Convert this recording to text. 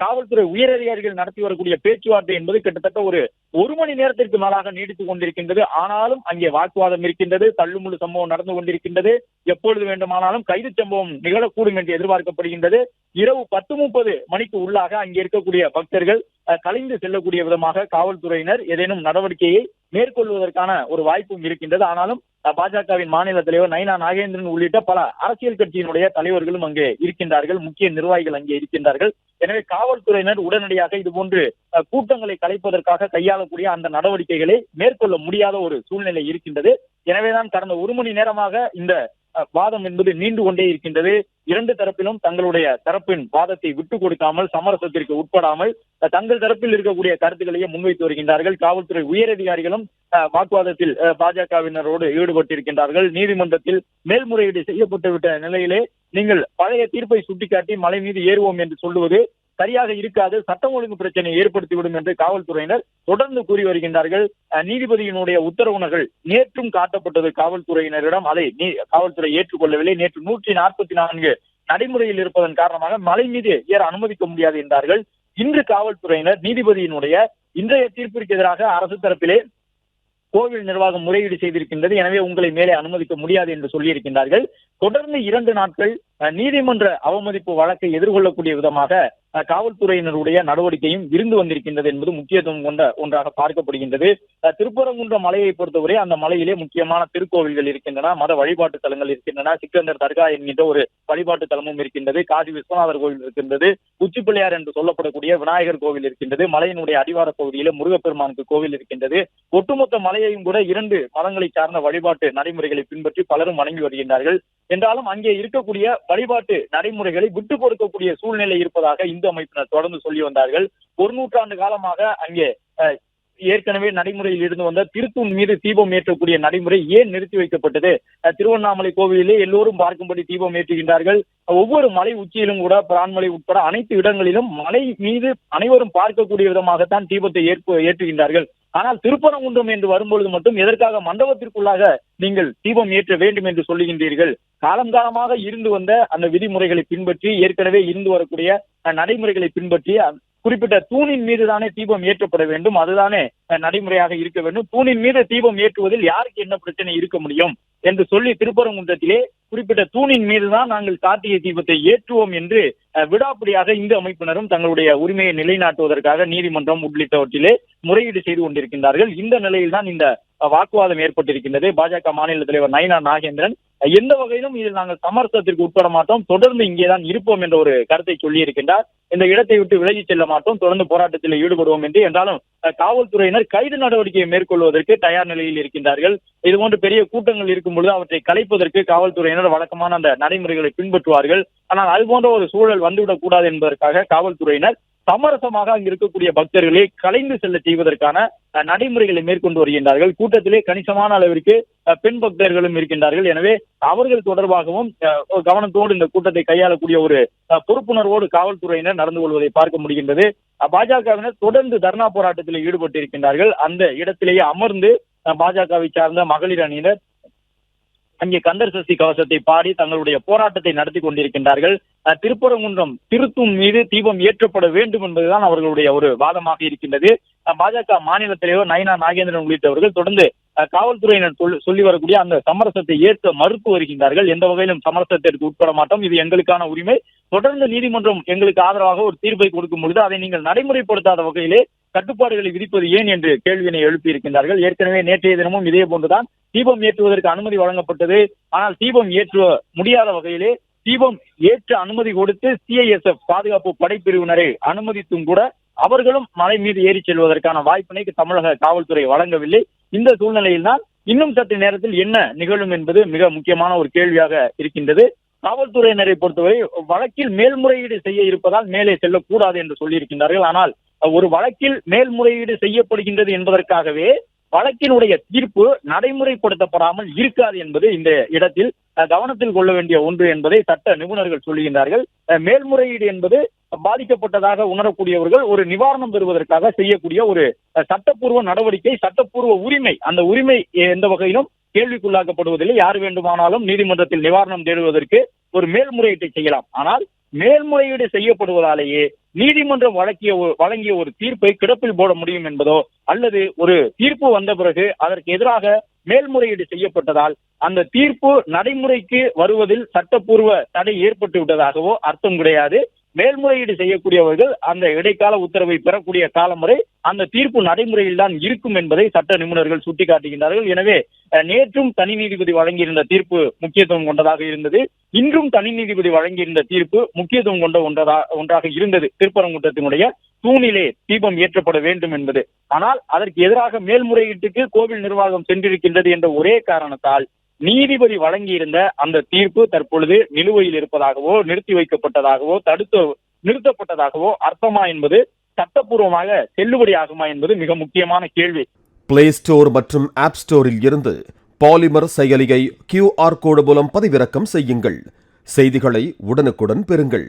காவல்துறை உயரதிகாரிகள் நடத்தி வரக்கூடிய பேச்சுவார்த்தை என்பது கிட்டத்தட்ட ஒரு ஒரு மணி நேரத்திற்கு மேலாக நீடித்துக் கொண்டிருக்கின்றது. ஆனாலும் அங்கே வாக்குவாதம் இருக்கின்றது தள்ளுமுள்ளு சம்பவம் நடந்து கொண்டிருக்கின்றது. எப்பொழுது வேண்டுமானாலும் கைது சம்பவம் நிகழக்கூடும் என்று எதிர்பார்க்கப்படுகின்றது. இரவு பத்து முப்பது மணிக்கு உள்ளாக அங்கே இருக்கக்கூடிய பக்தர்கள் கலைந்து செல்லக்கூடிய விதமாக காவல்துறையினர் ஏதேனும் நடவடிக்கையை மேற்கொள்வதற்கான ஒரு வாய்ப்பும் இருக்கின்றது. ஆனாலும் பாஜகவின் மாநில தலைவர் நயனா நாகேந்திரன் உள்ளிட்ட பல அரசியல் கட்சியினுடைய தலைவர்களும் அங்கே இருக்கின்றார்கள். முக்கிய நிர்வாகிகள் அங்கே இருக்கின்றார்கள். எனவே காவல்துறையினர் உடனடியாக இதுபோன்று கூட்டங்களை கலைப்பதற்காக கையாளக்கூடிய அந்த நடவடிக்கைகளை மேற்கொள்ள முடியாத ஒரு சூழ்நிலை இருக்கின்றது. எனவேதான் கடந்த ஒரு மணி நேரமாக இந்த வாதம் என்பது நீண்டு கொண்டே இருக்கின்றது. இரண்டு தரப்பிலும் தங்களுடைய தரப்பின் வாதத்தை விட்டுக் கொடுக்காமல் சமரசத்திற்கு உட்படாமல் தங்கள் தரப்பில் இருக்கக்கூடிய கருத்துக்களையே முன்வைத்து வருகின்றார்கள். காவல்துறை உயரதிகாரிகளும் வாக்குவாதத்தில் பாஜகவினரோடு ஈடுபட்டிருக்கின்றார்கள். நீதிமன்றத்தில் மேல்முறையீடு செய்யப்பட்டுவிட்ட நிலையிலே நீங்கள் பழைய தீர்ப்பை சுட்டிக்காட்டி மலை மீது ஏறுவோம் என்று சொல்லுவது சரியாக இருக்காது. சட்டம் ஒழுங்கு பிரச்சனை ஏற்படுத்திவிடும் என்று காவல்துறையினர் தொடர்ந்து கூறி வருகின்றார்கள். நீதிபதியினுடைய உத்தரவுணர்கள் நேற்றும் காட்டப்பட்டது. காவல்துறையினரிடம் அதை நீ- காவல்துறை ஏற்றுக்கொள்ளவில்லை. நேற்று நூற்றி நாற்பத்தி நான்கு நடைமுறையில் இருப்பதன் காரணமாக மலை மீது ஏற அனுமதிக்க முடியாது என்றார்கள். இன்று காவல்துறையினர் நீதிபதியினுடைய இன்றைய தீர்ப்பிற்கு எதிராக அரசு தரப்பிலே கோவில் நிர்வாகம் முறையீடு செய்திருக்கின்றது. எனவே உங்களை மேலே அனுமதிக்க முடியாது என்று சொல்லியிருக்கின்றார்கள். தொடர்ந்து இரண்டு நாட்கள் அஹ், நீதிமன்ற அவமதிப்பு வழக்கை எதிர்கொள்ளக்கூடிய விதமாக காவல்துறையினருடைய நடவடிக்கையும் விருந்து வந்திருக்கின்றது என்பது முக்கியத்துவம் கொண்ட ஒன்றாக பார்க்கப்படுகின்றது. திருப்பரங்குன்ற மலையை பொறுத்தவரை அந்த மலையிலே முக்கியமான திருக்கோவில்கள் இருக்கின்றன மத வழிபாட்டு தலங்கள் இருக்கின்றன சிக்கந்தர் தர்கா என்கின்ற ஒரு வழிபாட்டு தலமும் இருக்கின்றது காசி விஸ்வநாதர் கோவில் இருக்கின்றது உச்சிப்பிள்ளையார் என்று சொல்லப்படக்கூடிய விநாயகர் கோவில் இருக்கின்றது மலையினுடைய அடிவார பகுதியில முருகப்பெருமானுக்கு கோவில் இருக்கின்றது. ஒட்டுமொத்த மலையையும் கூட இரண்டு மதங்களை சார்ந்த வழிபாட்டு நடைமுறைகளை பின்பற்றி பலரும் வணங்கி வருகின்றார்கள். என்றாலும் அங்கே இருக்கக்கூடிய வழிபாட்டு நடைமுறைகளை விட்டு கொடுக்கக்கூடிய சூழ்நிலை இருப்பதாக இந்து அமைப்பினர் தொடர்ந்து சொல்லி வந்தார்கள். ஒரு நூற்றாண்டு காலமாக அங்கே ஏற்கனவே நடைமுறையில் இருந்து வந்த திருத்தூண் மீது தீபம் ஏற்றக்கூடிய நடைமுறை ஏன் நிறுத்தி வைக்கப்பட்டது? திருவண்ணாமலை கோவிலிலே எல்லோரும் பார்க்கும்படி தீபம் ஏற்றுகின்றார்கள். ஒவ்வொரு மலை உச்சியிலும் கூட பிரான்மலை உட்பட அனைத்து இடங்களிலும் மலை மீது அனைவரும் பார்க்கக்கூடிய விதமாகத்தான் தீபத்தை ஏற்ப ஏற்றுகின்றார்கள். ஆனால் திருப்பரங்குன்றம் என்று வரும்பொழுது மட்டும் எதற்காக மண்டபத்திற்குள்ளாக நீங்கள் தீபம் ஏற்ற வேண்டும் என்று சொல்லுகின்றீர்கள்? காலம் காலமாக இருந்து வந்த அந்த விதிமுறைகளை பின்பற்றி ஏற்கனவே இருந்து வரக்கூடிய நடைமுறைகளை பின்பற்றி குறிப்பிட்ட தூணின் மீது தானே தீபம் ஏற்றப்பட வேண்டும். அதுதானே நடைமுறையாக இருக்க வேண்டும். தூணின் மீது தீபம் ஏற்றுவதில் யாருக்கு என்ன பிரச்சனை இருக்க முடியும் என்று சொல்லி திருப்பரங்குன்றத்திலே குறிப்பிட்ட தூணின் மீதுதான் நாங்கள் கார்த்திகை தீபத்தை ஏற்றுவோம் என்று விடாப்பிடியாக இந்து அமைப்பினரும் தங்களுடைய உரிமையை நிலைநாட்டுவதற்காக நீதிமன்றம் உள்ளிட்டவற்றிலே முறையீடு செய்து கொண்டிருக்கின்றார்கள். இந்த நிலையில்தான் இந்த வாக்குவாதம் ஏற்பட்டிருக்கின்றது. பாஜக மாநில தலைவர் நயனா நாகேந்திரன் எந்த வகையிலும் இதில் நாங்கள் சமரசத்திற்கு உட்பட மாட்டோம். தொடர்ந்து இங்கேதான் இருப்போம் என்ற ஒரு கருத்தை சொல்லியிருக்கின்றார். இந்த இடத்தை விட்டு விலகி செல்ல மாட்டோம். தொடர்ந்து போராட்டத்தில் ஈடுபடுவோம் என்று என்றாலும் காவல்துறையினர் கைது நடவடிக்கையை மேற்கொள்வதற்கு தயார் நிலையில் இருக்கின்றார்கள். இதுபோன்று பெரிய கூட்டங்கள் இருக்கும் பொழுது அவற்றை கலைப்பதற்கு காவல்துறையினர் வழக்கமான அந்த நடைமுறைகளை பின்பற்றுவார்கள். ஆனால் அது போன்ற ஒரு சூழல் வந்துவிடக் கூடாது என்பதற்காக காவல்துறையினர் சமரசமாக அங்கு இருக்கக்கூடிய பக்தர்களை கலைந்து செல்ல செய்வதற்கான நடைமுறைகளை மேற்கொண்டு வருகின்றார்கள். கூட்டத்திலே கணிசமான அளவிற்கு பெண் பக்தர்களும் இருக்கின்றார்கள். எனவே அவர்கள் தொடர்பாகவும் கவனத்தோடு இந்த கூட்டத்தை கையாளக்கூடிய ஒரு பொறுப்புணர்வோடு காவல்துறையினர் நடந்து கொள்வதை பார்க்க முடிகின்றது. பாஜகவினர் தொடர்ந்து தர்ணா போராட்டத்தில் ஈடுபட்டு இருக்கின்றார்கள் அந்த இடத்திலேயே அமர்ந்து பாஜகவை சார்ந்த மகளிர் அணியினர் அங்கே கந்தர் சஷ்டி கவசத்தை பாடி தங்களுடைய போராட்டத்தை நடத்தி கொண்டிருக்கின்றார்கள். திருப்பரங்குன்றம் திருத்தும் மீது தீபம் ஏற்றப்பட வேண்டும் என்பதுதான் அவர்களுடைய ஒரு வாதமாக இருக்கின்றது. பாஜக மாநில தலைவர் நயனா நாகேந்திரன் உள்ளிட்டவர்கள் தொடர்ந்து காவல்துறையினர் சொல்லி வரக்கூடிய அந்த சமரசத்தை ஏற்க மறுத்து வருகின்றார்கள். எந்த வகையிலும் சமரசத்திற்கு உட்பட மாட்டோம். இது எங்களுக்கான உரிமை. தொடர்ந்து நீதிமன்றம் எங்களுக்கு ஆதரவாக ஒரு தீர்ப்பை கொடுக்கும் பொழுது அதை நீங்கள் நடைமுறைப்படுத்தாத வகையிலே கட்டுப்பாடுகளை விதிப்பது ஏன் என்று கேள்வியினை எழுப்பியிருக்கின்றார்கள். ஏற்கனவே நேற்றைய தினமும் இதே போன்றுதான் தீபம் ஏற்றுவதற்கு அனுமதி வழங்கப்பட்டது. ஆனால் தீபம் ஏற்ற முடியாத வகையிலே தீபம் ஏற்ற அனுமதி கொடுத்து சிஐஎஸ்எஃப் பாதுகாப்பு படைப்பிரிவினரை அனுமதித்தும் கூட அவர்களும் மலை மீது ஏறி செல்வதற்கான வாய்ப்பினை தமிழக காவல்துறை வழங்கவில்லை. இந்த சூழ்நிலையில் தான் இன்னும் சற்று நேரத்தில் என்ன நிகழும் என்பது மிக முக்கியமான ஒரு கேள்வியாக இருக்கின்றது. காவல்துறையினரை பொறுத்தவரை வழக்கில் மேல்முறையீடு செய்ய இருப்பதால் மேலே செல்லக்கூடாது என்று சொல்லியிருக்கின்றார்கள். ஆனால் ஒரு வழக்கில் மேல்முறையீடு செய்யப்படுகின்றது என்பதற்காகவே வழக்கினுடைய தீர்ப்பு நடைமுறைப்படுத்தப்படாமல் இருக்காது என்பது இந்த இடத்தில் கவனத்தில் கொள்ள வேண்டிய ஒன்று என்பதை சட்ட நிபுணர்கள் சொல்லுகின்றார்கள். மேல்முறையீடு என்பது பாதிக்கப்பட்டதாக உணரக்கூடியவர்கள் ஒரு நிவாரணம் பெறுவதற்காக செய்யக்கூடிய ஒரு சட்டப்பூர்வ நடவடிக்கை சட்டப்பூர்வ உரிமை. அந்த உரிமை எந்த வகையிலும் கேள்விக்குள்ளாக்கப்படுவதில்லை. யார் வேண்டுமானாலும் நீதிமன்றத்தில் நிவாரணம் தேடுவதற்கு ஒரு மேல்முறையீட்டை செய்யலாம். ஆனால் மேல்முறையீடு செய்யப்படுவதாலேயே நீதிமன்றம் வழங்கிய வழங்கிய ஒரு தீர்ப்பை கிடப்பில் போட முடியும் என்பதோ அல்லது ஒரு தீர்ப்பு வந்த பிறகு அதற்கு எதிராக மேல்முறையீடு செய்யப்பட்டதால் அந்த தீர்ப்பு நடைமுறைக்கு வருவதில் சட்டப்பூர்வ தடை ஏற்பட்டு விட்டதாகவோ அர்த்தம் கிடையாது. மேல்முறையீடு செய்யக்கூடியவர்கள் அந்த இடைக்கால உத்தரவை பெறக்கூடிய காலம் வரை அந்த தீர்ப்பு நடைமுறையில் தான் இருக்கும் என்பதை சட்ட நிபுணர்கள் சுட்டிக்காட்டுகின்றார்கள். எனவே நேற்றும் தனி நீதிபதி வழங்கியிருந்த தீர்ப்பு முக்கியத்துவம் கொண்டதாக இருந்தது. இன்றும் தனி நீதிபதி வழங்கியிருந்த தீர்ப்பு முக்கியத்துவம் கொண்ட ஒன்றதா ஒன்றாக இருந்தது. திருப்பரங்குன்றத்தினுடைய தூணிலே தீபம் ஏற்றப்பட வேண்டும் என்பது. ஆனால் அதற்கு எதிராக மேல்முறையீட்டுக்கு கோவில் நிர்வாகம் சென்றிருக்கின்றது என்ற ஒரே காரணத்தால் நீதிபதி வழங்கியிருந்த அந்த தீர்ப்பு தற்பொழுது நிலுவையில் இருப்பதாகவோ நிறுத்தி வைக்கப்பட்டதாகவோ தடுத்து நிறுத்தப்பட்டதாகவோ அர்த்தமா என்பது சட்டப்பூர்வமாக செல்லுபடியாகுமா என்பது மிக முக்கியமான கேள்வி. பிளே ஸ்டோர் மற்றும் ஆப் ஸ்டோரில் இருந்து பாலிமர் செயலியை கியூஆர் கோடு மூலம் பதிவிறக்கம் செய்யுங்கள். செய்திகளை உடனுக்குடன் பெறுங்கள்.